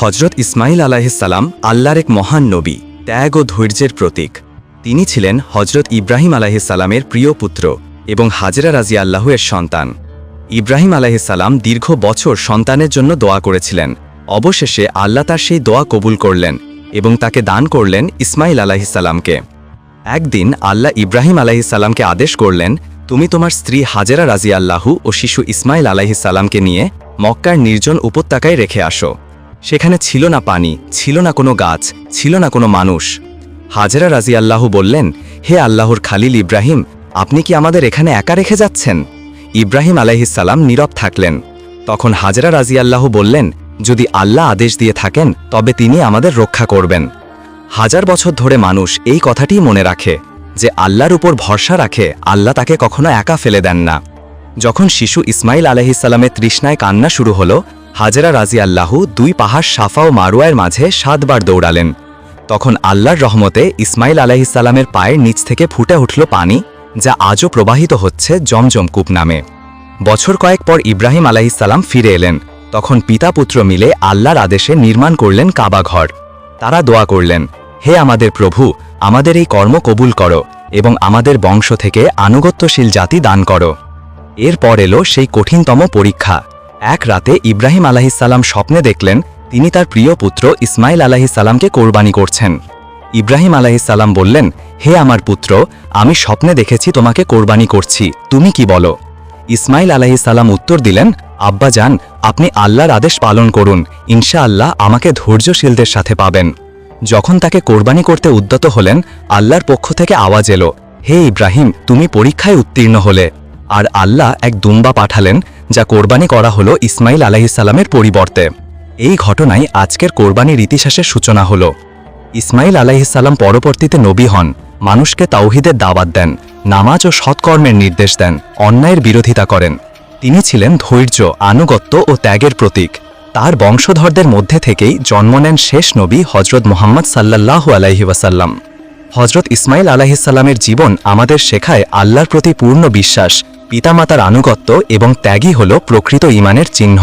হজরত ইসমাইল আলাহিসাল্লাম আল্লাহর এক মহান নবী, ত্যাগ ও ধৈর্যের প্রতীক। তিনি ছিলেন হজরত ইব্রাহিম আলাহিসাল্লামের প্রিয় পুত্র এবং হাজরা রাজি আল্লাহের সন্তান। ইব্রাহিম আলাহিসাল্লাম দীর্ঘ বছর সন্তানের জন্য দোয়া করেছিলেন। অবশেষে আল্লাহ তার সেই দোয়া কবুল করলেন এবং তাকে দান করলেন ইসমাইল আলাহিসাল্লামকে একদিন আল্লাহ ইব্রাহিম আলাহিসাল্লামকে আদেশ করলেন, তুমি তোমার স্ত্রী হাজেরা রাজি আল্লাহু ও শিশু ইসমাইল আলাহিসাল্লামকে নিয়ে মক্কার নির্জন উপত্যকায় রেখে আসো। সেখানে ছিল না পানি, ছিল না কোনো গাছ, ছিল না কোনো মানুষ। হাজেরা রাজি আল্লাহু বললেন, হে আল্লাহর খালিল ইব্রাহিম, আপনি কি আমাদের এখানে একা রেখে যাচ্ছেন? ইব্রাহিম আলাইহিসাল্লাম নীরব থাকলেন। তখন হাজরা রাজি আল্লাহ বললেন, যদি আল্লাহ আদেশ দিয়ে থাকেন, তবে তিনি আমাদের রক্ষা করবেন। হাজার বছর ধরে মানুষ এই কথাটিই মনে রাখে, যে আল্লাহর উপর ভরসা রাখে, আল্লাহ তাকে কখনো একা ফেলে দেন না। যখন শিশু ইসমাইল আলহিসাল্লামের তৃষ্ণায় কান্না শুরু হলো হাজরা রাজি আল্লাহু দুই পাহাড় সাফা ও মারুয়ার মাঝে সাতবার দৌড়ালেন। তখন আল্লাহর রহমতে ইসমাইল আলাহিসাল্লামের পায়ের নিচ থেকে ফুটে উঠল পানি, যা আজও প্রবাহিত হচ্ছে জমজম কূপ নামে। বছর কয়েক পর ইব্রাহিম আলাহিসাল্লাম ফিরে এলেন। তখন পিতা পুত্র মিলে আল্লাহর আদেশে নির্মাণ করলেন কাবা ঘর। তারা দোয়া করলেন, হে আমাদের প্রভু, আমাদের এই কর্ম কবুল করো এবং আমাদের বংশ থেকে আনুগত্যশীল জাতি দান করো। এরপর এলো সেই কঠিনতম পরীক্ষা। এক রাতে ইব্রাহিম আলাহিসাল্লাম স্বপ্নে দেখলেন তিনি তার প্রিয় পুত্র ইসমাইল আলাহিসাল্লামকে কোরবানি করছেন। ইব্রাহিম আলাহিসাল্লাম বললেন, হে আমার পুত্র, আমি স্বপ্নে দেখেছি তোমাকে কোরবানি করছি, তুমি কি বলো? ইসমাইল আলাহিসাল্লাম উত্তর দিলেন, আব্বা যান আপনি আল্লাহর আদেশ পালন করুন ইনশা আল্লাহ আমাকে ধৈর্যশীলদের সাথে পাবেন। যখন তাকে কোরবানি করতে উদ্যত হলেন, আল্লাহর পক্ষ থেকে আওয়াজ এলো, হে ইব্রাহিম, তুমি পরীক্ষায় উত্তীর্ণ হলে। আর আল্লাহ এক দুম্বা পাঠালেন, যা কোরবানি করা হলো ইসমাইল আলাহিসাল্লামের পরিবর্তে। এই ঘটনায় আজকের কোরবানির ইতিহাসের সূচনা হলো। ইসমাইল আলাইহিসাল্লাম পরবর্তীতে নবী হন, মানুষকে তাওহিদের দাওয়াত দেন, নামাজ ও সৎকর্মের নির্দেশ দেন, অন্যায়ের বিরোধিতা করেন। তিনি ছিলেন ধৈর্য, আনুগত্য ও ত্যাগের প্রতীক। তার বংশধরদের মধ্যে থেকেই জন্ম নেন শেষ নবী হজরত মোহাম্মদ সাল্লাল্লাহু আলাইহি ওয়াসাল্লাম। হজরত ইসমাইল আলাহিসাল্লামের জীবন আমাদের শেখায় আল্লাহর প্রতি পূর্ণ বিশ্বাস পিতামাতার আনুগত্য এবং ত্যাগই হল প্রকৃত ইমানের চিহ্ন।